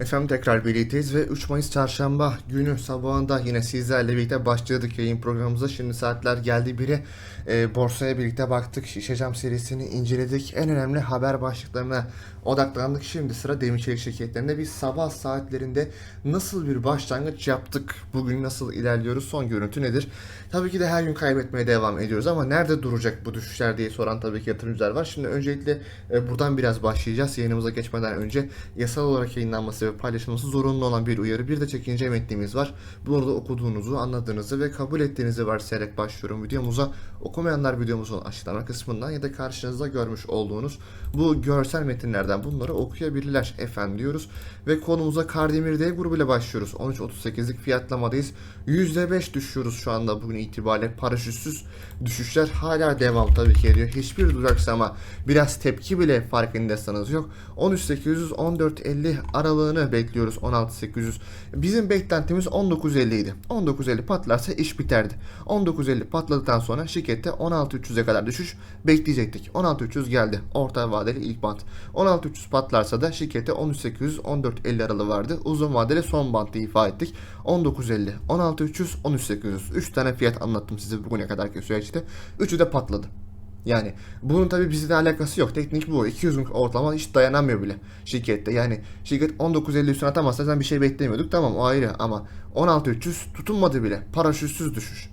Efendim tekrar birlikteyiz ve 3 Mayıs çarşamba günü sabahında yine sizlerle birlikte başladık yayın programımıza. Şimdi saatler geldi biri e, borsaya birlikte baktık. Şişecam serisini inceledik. En önemli haber başlıklarına odaklandık. Şimdi sıra demir çelik şirketlerinde biz sabah saatlerinde nasıl bir başlangıç yaptık? Bugün nasıl ilerliyoruz? Son görüntü nedir? Tabii ki de her gün kaybetmeye devam ediyoruz ama nerede duracak bu düşüşler diye soran tabii ki yatırımcılar var. Şimdi öncelikle e, buradan biraz başlayacağız. Yayınımıza geçmeden önce yasal olarak yayınlanması paylaşılması zorunlu olan bir uyarı. Bir de çekince metnimiz var. Burada okuduğunuzu, anladığınızı ve kabul ettiğinizi varsayarak başlıyorum videomuza. Okumayanlar videomuzun açıklama kısmından ya da karşınızda görmüş olduğunuz bu görsel metinlerden bunları okuyabilirler efendim diyoruz. Ve konumuza Kardemir D grubuyla başlıyoruz. 13.38'lik fiyatlamadayız. %5 düşüyoruz şu anda bugün itibariyle. Paraşütsüz düşüşler hala devam tabii ki ediyor. Hiçbir duraksama biraz tepki bile farkındaysanız yok. 13.800 14.50 aralığını bekliyoruz 16.800. Bizim beklentimiz 19.50 idi. 19.50 patlarsa iş biterdi. 19.50 patladıktan sonra şirkette 16.300'e kadar düşüş bekleyecektik. 16.300 geldi. Orta vadeli ilk bant. 16.300 patlarsa da şirkette 13.800 14.50 aralığı vardı. Uzun vadeli son bantı ifa ettik. 19.50, 16.300, 13.800. 3 tane fiyat anlattım size bugüne kadarki süreçte. Üçü de patladı. Yani bunun tabi bizle alakası yok. Teknik bu. 200 gün ortalama hiç dayanamıyor bile şirkette. Yani şirket 19.50 üstüne atamazsa sen bir şey beklemiyorduk. Tamam o ayrı ama 16.300 tutunmadı bile. Paraşütsüz düşüş.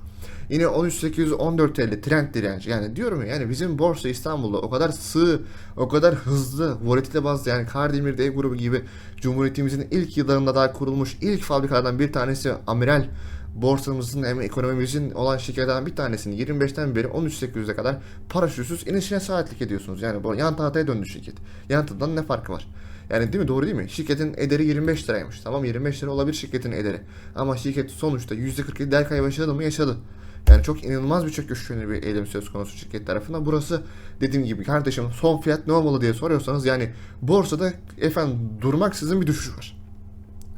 Yine 13.800 14.50 trend direnç. Yani diyorum ya yani bizim borsa İstanbul'da o kadar sığ, o kadar hızlı, volatilite bazlı yani Kardemir D grubu gibi Cumhuriyetimizin ilk yıllarında daha kurulmuş ilk fabrikalardan bir tanesi Amiral borsamızın hem ekonomimizin olan şirketlerden bir tanesini 25'ten beri 13.800'e kadar paraşütsüz inişine saatlik ediyorsunuz. Yani bu yan tahtaya döndü şirket. Yan tahtadan ne farkı var? Yani değil mi? Doğru değil mi? Şirketin ederi 25 liraymış. Tamam 25 lira olabilir şirketin ederi. Ama şirket sonuçta %47 değer kaybı yaşadı mı? Yaşadı. Yani çok inanılmaz bir çöküş yönlü bir eylem söz konusu şirket tarafından. Burası dediğim gibi kardeşim son fiyat ne olmalı diye soruyorsanız yani borsada efendim durmak sizin bir düşüş var.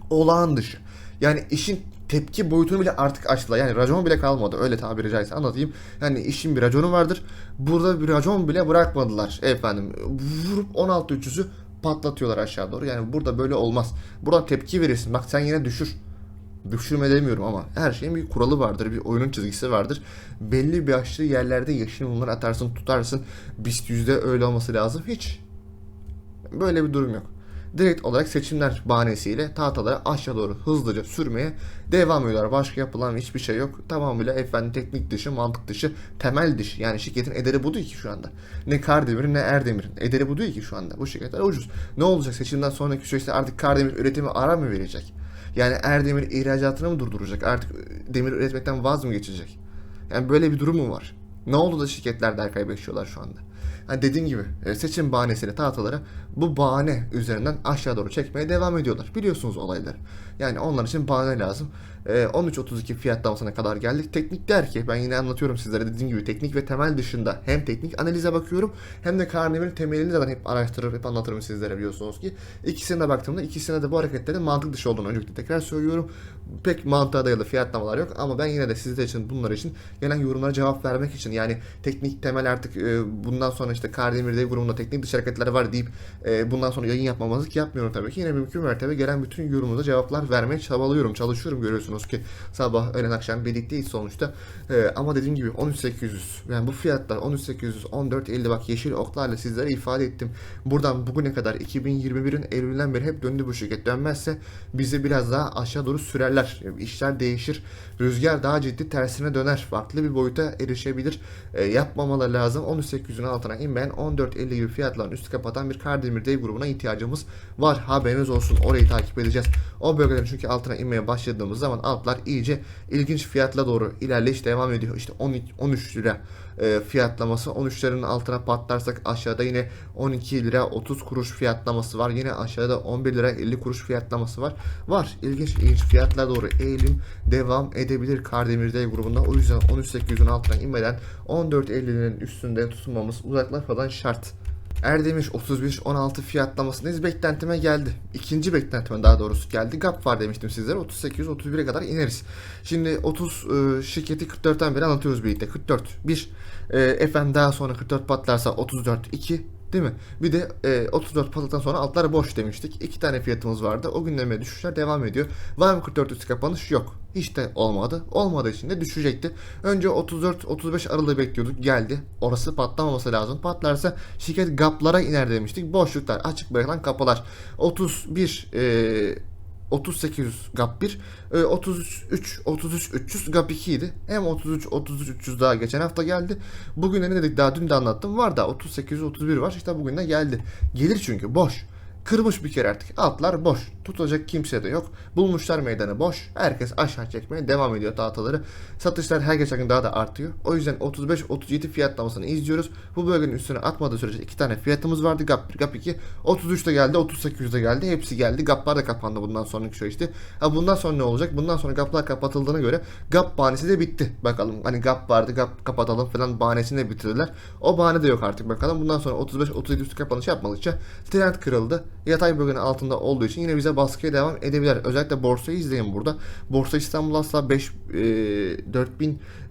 Olağan dışı. Yani işin tepki boyutunu bile artık açtılar. Yani racon bile kalmadı. Öyle tabiri caizse anlatayım. Yani işin bir raconu vardır. Burada bir racon bile bırakmadılar efendim. Vurup 16.300'ü patlatıyorlar aşağı doğru. Yani burada böyle olmaz. Buradan tepki verirsin. Bak sen yine düşür. Düşürme demiyorum ama her şeyin bir kuralı vardır. Bir oyunun çizgisi vardır. Belli bir açtığı yerlerde yaşını bunları atarsın tutarsın. BIST yüzde öyle olması lazım. Hiç. Böyle bir durum yok direkt olarak seçimler bahanesiyle tahtaları aşağı doğru hızlıca sürmeye devam ediyorlar. Başka yapılan hiçbir şey yok. Tamamıyla efendim teknik dışı, mantık dışı, temel dışı. Yani şirketin ederi bu değil ki şu anda. Ne Kardemir'in ne Erdemir'in ederi bu değil ki şu anda. Bu şirketler ucuz. Ne olacak seçimden sonraki süreçte artık Kardemir üretimi ara mı verecek? Yani Erdemir ihracatını mı durduracak? Artık demir üretmekten vaz mı geçecek? Yani böyle bir durum mu var? Ne oldu da şirketler der kaybediyorlar şu anda? Hani dediğim gibi e, seçim bahanesiyle tahtaları bu bahane üzerinden aşağı doğru çekmeye devam ediyorlar. Biliyorsunuz olayları. Yani onlar için bahane lazım. 13.32 fiyatlamasına kadar geldik. Teknik der ki ben yine anlatıyorum sizlere dediğim gibi teknik ve temel dışında hem teknik analize bakıyorum hem de Karnemir'in temelini ben hep araştırır hep anlatırım sizlere biliyorsunuz ki. İkisine de baktığımda ikisine de bu hareketlerin mantık dışı olduğunu öncelikle tekrar söylüyorum. Pek mantığa dayalı fiyatlamalar yok ama ben yine de sizler için bunlar için gelen yorumlara cevap vermek için yani teknik temel artık e, bundan sonra işte Kardemir Dev grubunda teknik dış hareketler var deyip e, bundan sonra yayın yapmamazlık yapmıyorum tabii ki. Yine mümkün mertebe gelen bütün yorumlara cevaplar vermeye çabalıyorum, çalışıyorum görüyorsunuz ki sabah öğlen akşam birlikteyiz sonuçta. Ee, ama dediğim gibi 13800 yani bu fiyatlar 13800 1450 bak yeşil oklarla sizlere ifade ettim. Buradan bugüne kadar 2021'in Eylül'den beri hep döndü bu şirket. Dönmezse bizi biraz daha aşağı doğru sürerler. İşler değişir. Rüzgar daha ciddi tersine döner. Farklı bir boyuta erişebilir. E, yapmamaları lazım. 13800'ün altına inmeyen 1450 gibi fiyatların üstü kapatan bir Kardemir Dev grubuna ihtiyacımız var. Haberiniz olsun. Orayı takip edeceğiz. O bölgelerin çünkü altına inmeye başladığımız zaman altlar iyice ilginç fiyatla doğru ilerleyiş devam ediyor. İşte 12, 13 lira e, fiyatlaması 13'lerin altına patlarsak aşağıda yine 12 lira 30 kuruş fiyatlaması var. Yine aşağıda 11 lira 50 kuruş fiyatlaması var. Var. İlginç ilginç fiyatlar doğru eğilim devam edebilir Kardemir Dev grubunda. O yüzden 13.800'ün altına inmeden 14.50'nin üstünde tutunmamız uzaklaşmadan şart. Erdemir 31-16 fiyatlamasındayız. Beklentime geldi. İkinci beklentime daha doğrusu geldi. Gap var demiştim sizlere. 38-31'e kadar ineriz. Şimdi 30 e, şirketi 44'ten beri anlatıyoruz birlikte. 44 1 e, efendim daha sonra 44 patlarsa 34 2 Değil mi? Bir de e, 34 Pasat'tan sonra altlar boş demiştik. İki tane fiyatımız vardı. O günden beri düşüşler devam ediyor. Var mı 44 üstü kapanış? Yok. Hiç de olmadı. Olmadığı için de düşecekti. Önce 34-35 aralığı bekliyorduk. Geldi. Orası patlamaması lazım. Patlarsa şirket gaplara iner demiştik. Boşluklar, açık bırakılan kapılar. 31 e, 38 GAP 1, e, 33 33 300 GAP 2 idi. Hem 33 33 300 daha geçen hafta geldi. Bugün ne dedik daha dün de anlattım. Var da 38 31 var. İşte bugün de geldi. Gelir çünkü boş. Kırmış bir kere artık. Altlar boş. Tutacak kimse de yok. Bulmuşlar meydanı boş. Herkes aşağı çekmeye devam ediyor tahtaları. Satışlar her geçen gün daha da artıyor. O yüzden 35-37 fiyatlamasını izliyoruz. Bu bölgenin üstüne atmadığı sürece iki tane fiyatımız vardı. GAP 1, GAP 2. 33 de geldi, 38 de geldi. Hepsi geldi. GAP'lar da kapandı bundan sonraki süreçte. Ha bundan sonra ne olacak? Bundan sonra GAP'lar kapatıldığına göre GAP bahanesi de bitti. Bakalım hani GAP vardı, GAP kapatalım falan bahanesini de bitirdiler. O bahane de yok artık bakalım. Bundan sonra 35-37 üstü kapanış yapmadıkça trend kırıldı. Yatay bölgenin altında olduğu için yine bize baskıya devam edebilir. Özellikle borsayı izleyin burada. Borsa İstanbul asla 5 e,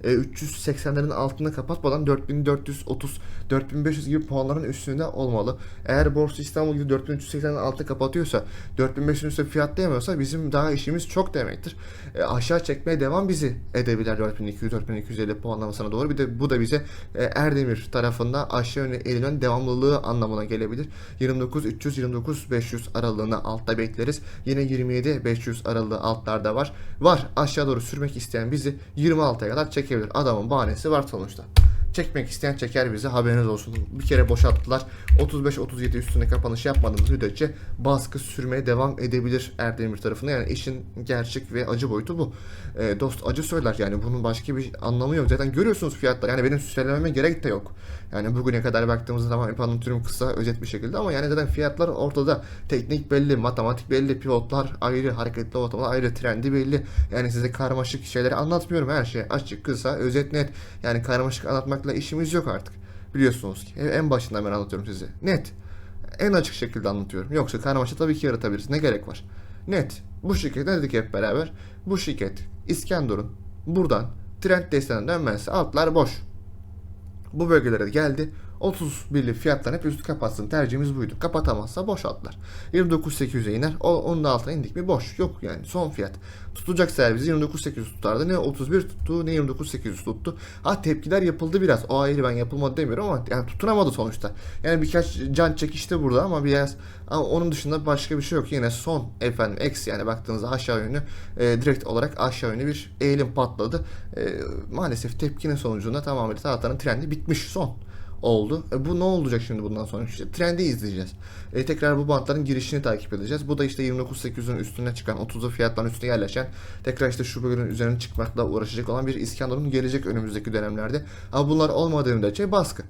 4380'lerin altında kapatmadan 4430 4500 gibi puanların üstünde olmalı. Eğer Borsa İstanbul gibi 4380'lerin altında kapatıyorsa 4500'ün üstü fiyatlayamıyorsa bizim daha işimiz çok demektir. E, aşağı çekmeye devam bizi edebilir 4200 4250 puanlamasına doğru. Bir de bu da bize e, Erdemir tarafında aşağı yönlü eğilen devamlılığı anlamına gelebilir. 29 300 29 500 aralığını altta bekleriz. Yine 27 500 aralığı altlarda var. Var aşağı doğru sürmek isteyen bizi 26'ya kadar çekebilir. Adamın bahanesi var sonuçta. Çekmek isteyen çeker bizi haberiniz olsun. Bir kere boşalttılar. 35-37 üstüne kapanış yapmadığımız müddetçe baskı sürmeye devam edebilir Erdemir tarafında. Yani işin gerçek ve acı boyutu bu. E, dost acı söyler yani bunun başka bir anlamı yok. Zaten görüyorsunuz fiyatlar. Yani benim söylememe gerek de yok. Yani bugüne kadar baktığımızda tamam hep anlatıyorum kısa özet bir şekilde ama yani zaten fiyatlar ortada. Teknik belli, matematik belli, pivotlar ayrı, hareketli ortamlar ayrı, trendi belli. Yani size karmaşık şeyleri anlatmıyorum her şey. Açık, kısa, özet, net. Yani karmaşık anlatmakla işimiz yok artık. Biliyorsunuz ki. En başından ben anlatıyorum size. Net. En açık şekilde anlatıyorum. Yoksa karmaşa tabii ki yaratabiliriz. Ne gerek var? Net. Bu şirket ne dedik hep beraber? Bu şirket İskenderun buradan trend desteğinden dönmezse altlar boş. Bu bölgelere geldi. 31'li fiyatlar hep üstü kapatsın. Tercihimiz buydu. Kapatamazsa boş atlar. 29.800'e iner. O, onun da altına indik mi boş. Yok yani son fiyat. Tutacaksa eğer bizi 29.800 tutardı. Ne 31 tuttu ne 29.800 tuttu. Ha tepkiler yapıldı biraz. O ayrı ben yapılmadı demiyorum ama yani tutunamadı sonuçta. Yani birkaç can çekişti burada ama biraz ama onun dışında başka bir şey yok. Yine son efendim eksi yani baktığınızda aşağı yönlü e, direkt olarak aşağı yönlü bir eğilim patladı. E, maalesef tepkinin sonucunda tamamen tahtanın trendi bitmiş son oldu. E, bu ne olacak şimdi bundan sonra? İşte trendi izleyeceğiz. E, tekrar bu bantların girişini takip edeceğiz. Bu da işte 29.800'ün üstüne çıkan, 30'lu fiyatların üstüne yerleşen, tekrar işte şu bölgenin üzerine çıkmakla uğraşacak olan bir İskenderun gelecek önümüzdeki dönemlerde. Ama bunlar olmadığı müddetçe baskı.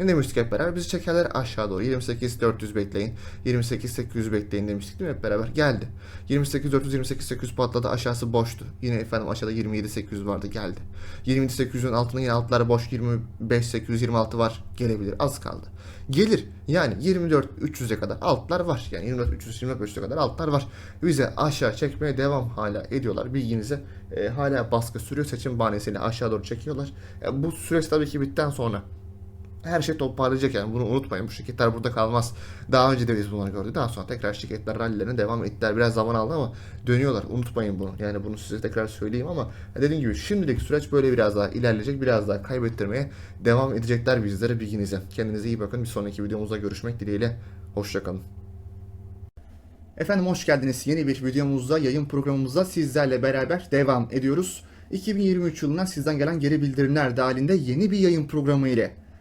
Ne demiştik hep beraber? Bizi çekerler aşağı doğru. 28 400 bekleyin. 28 800 bekleyin demiştik değil mi hep beraber? Geldi. 28 400 28 800 patladı. Aşağısı boştu. Yine efendim aşağıda 27 800 vardı. Geldi. 27 800'ün altında yine altlar boş. 25 800 26 var. Gelebilir. Az kaldı. Gelir. Yani 24 300'e kadar altlar var. Yani 24 300 24 500'e kadar altlar var. Bize aşağı çekmeye devam hala ediyorlar. Bilginize e, hala baskı sürüyor. Seçim bahanesiyle aşağı doğru çekiyorlar. E, bu süreç tabii ki bitten sonra her şey toparlayacak yani bunu unutmayın. Bu şirketler burada kalmaz. Daha önce de biz bunları gördük. Daha sonra tekrar şirketler rallilerine devam ettiler. Biraz zaman aldı ama dönüyorlar. Unutmayın bunu. Yani bunu size tekrar söyleyeyim ama dediğim gibi şimdilik süreç böyle biraz daha ilerleyecek. Biraz daha kaybettirmeye devam edecekler bizlere bilginize. Kendinize iyi bakın. Bir sonraki videomuzda görüşmek dileğiyle. Hoşçakalın. Efendim hoş geldiniz. Yeni bir videomuzda, yayın programımızda sizlerle beraber devam ediyoruz. 2023 yılına sizden gelen geri bildirimler dahilinde yeni bir yayın programı ile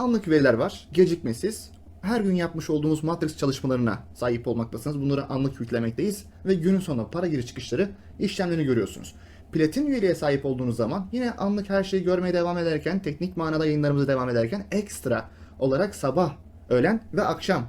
anlık veriler var, gecikmesiz. Her gün yapmış olduğumuz Matrix çalışmalarına sahip olmaktasınız. Bunları anlık yüklemekteyiz ve günün sonunda para giriş çıkışları işlemlerini görüyorsunuz. Platin üyeliğe sahip olduğunuz zaman yine anlık her şeyi görmeye devam ederken, teknik manada yayınlarımıza devam ederken ekstra olarak sabah öğlen ve akşam